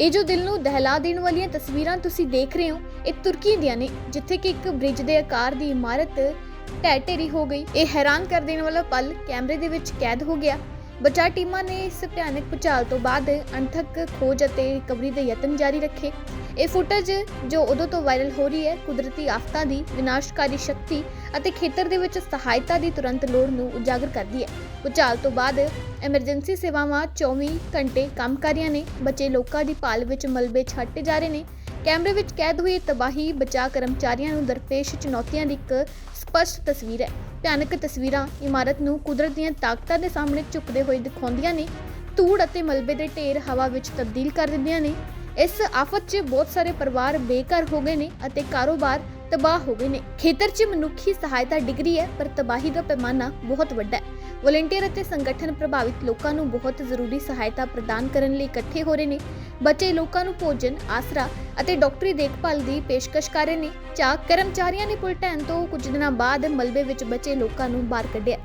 ਇਹ ਜੋ ਦਿਲ ਨੂੰ ਦਹਿਲਾ ਦੇਣ ਵਾਲੀਆਂ ਤਸਵੀਰਾਂ ਤੁਸੀਂ ਦੇਖ ਰਹੇ ਹੋ, ਇਹ ਤੁਰਕੀ ਦੀਆਂ ਨੇ, ਜਿੱਥੇ ਕਿ ਇੱਕ ਬ੍ਰਿਜ ਦੇ ਆਕਾਰ ਦੀ ਇਮਾਰਤ ਢਹਿ ਢੇਰੀ ਹੋ ਗਈ। ਇਹ ਹੈਰਾਨ ਕਰ ਦੇਣ ਵਾਲਾ ਪਲ ਕੈਮਰੇ ਦੇ ਵਿੱਚ ਕੈਦ ਹੋ ਗਿਆ। ਬਚਾਅ ਟੀਮਾਂ ਨੇ ਇਸ ਭਿਆਨਕ ਭੁਚਾਲ ਤੋਂ ਬਾਅਦ ਅਣਥੱਕ ਖੋਜ ਅਤੇ ਰਿਕਵਰੀ ਦੇ ਯਤਨ ਜਾਰੀ ਰੱਖੇ। ਇਹ ਫੁਟੇਜ ਜੋ ਉਦੋਂ ਤੋਂ ਵਾਇਰਲ ਹੋ ਰਹੀ ਹੈ, ਕੁਦਰਤੀ ਆਫਤਾਂ ਦੀ ਵਿਨਾਸ਼ਕਾਰੀ ਸ਼ਕਤੀ ਅਤੇ ਖੇਤਰ ਦੇ ਵਿੱਚ ਸਹਾਇਤਾ ਦੀ ਤੁਰੰਤ ਲੋੜ ਨੂੰ ਉਜਾਗਰ ਕਰਦੀ ਹੈ। ਭੁਚਾਲ ਤੋਂ ਬਾਅਦ ਐਮਰਜੈਂਸੀ ਸੇਵਾਵਾਂ 24 ਘੰਟੇ ਕੰਮ ਕਰ ਰਹੀਆਂ ਨੇ, ਬਚੇ ਲੋਕਾਂ ਦੀ ਭਾਲ ਵਿੱਚ ਮਲਬੇ ਛੱਟੇ ਜਾ ਰਹੇ ਨੇ ਕੈਮਰੇ ਵਿੱਚ ਕੈਦ ਹੋਈ ਤਬਾਹੀ ਬਚਾਅ ਕਰਮਚਾਰੀਆਂ ਨੂੰ ਦਰਪੇਸ਼ ਚੁਣੌਤੀਆਂ ਦੀ ਇੱਕ ਸਪਸ਼ਟ ਤਸਵੀਰ ਹੈ। ਭਿਆਨਕ ਤਸਵੀਰਾਂ ਇਮਾਰਤ ਨੂੰ ਕੁਦਰਤ ਦੀਆਂ ਤਾਕਤਾਂ ਦੇ ਸਾਹਮਣੇ ਝੁਕਦੇ ਹੋਏ ਦਿਖਾਉਂਦੀਆਂ ਨੇ। ਧੂੜ ਅਤੇ ਮਲਬੇ ਦੇ ਢੇਰ ਹਵਾ ਵਿੱਚ ਤਬਦੀਲ ਕਰ ਦਿੰਦੀਆਂ ਨੇ। ਇਸ ਆਫਤ 'ਚ ਬਹੁਤ ਸਾਰੇ ਪਰਿਵਾਰ ਬੇਘਰ ਹੋ ਗਏ ਨੇ ਅਤੇ ਕਾਰੋਬਾਰ ਤਬਾਹ ਹੋ ਗਏ ਨੇ। ਖੇਤਰ 'ਚ ਮਨੁੱਖੀ ਸਹਾਇਤਾ ਡਿਗਰੀ ਹੈ, ਪਰ ਤਬਾਹੀ ਦਾ ਪੈਮਾਨਾ ਬਹੁਤ ਵੱਡਾ ਹੈ। ਵਲੰਟੀਅਰ ਅਤੇ ਸੰਗਠਨ ਪ੍ਰਭਾਵਿਤ ਲੋਕਾਂ ਨੂੰ ਬਹੁਤ ਜ਼ਰੂਰੀ ਸਹਾਇਤਾ ਪ੍ਰਦਾਨ ਕਰਨ ਲਈ ਇਕੱਠੇ ਹੋ ਰਹੇ ਨੇ। ਬਚੇ ਲੋਕਾਂ ਨੂੰ ਭੋਜਨ, ਆਸਰਾ ਅਤੇ ਡਾਕਟਰੀ ਦੇਖਭਾਲ ਦੀ ਪੇਸ਼ਕਸ਼ ਕਰ ਰਹੇ ਨੇ। ਚਾਹ ਕਰਮਚਾਰੀਆਂ ਨੇ ਪੁਲ ਤੋਂ ਕੁਝ ਦਿਨਾਂ ਬਾਅਦ ਮਲਬੇ ਵਿੱਚ ਬਚੇ ਲੋਕਾਂ ਨੂੰ ਬਾਹਰ ਕੱਢਿਆ।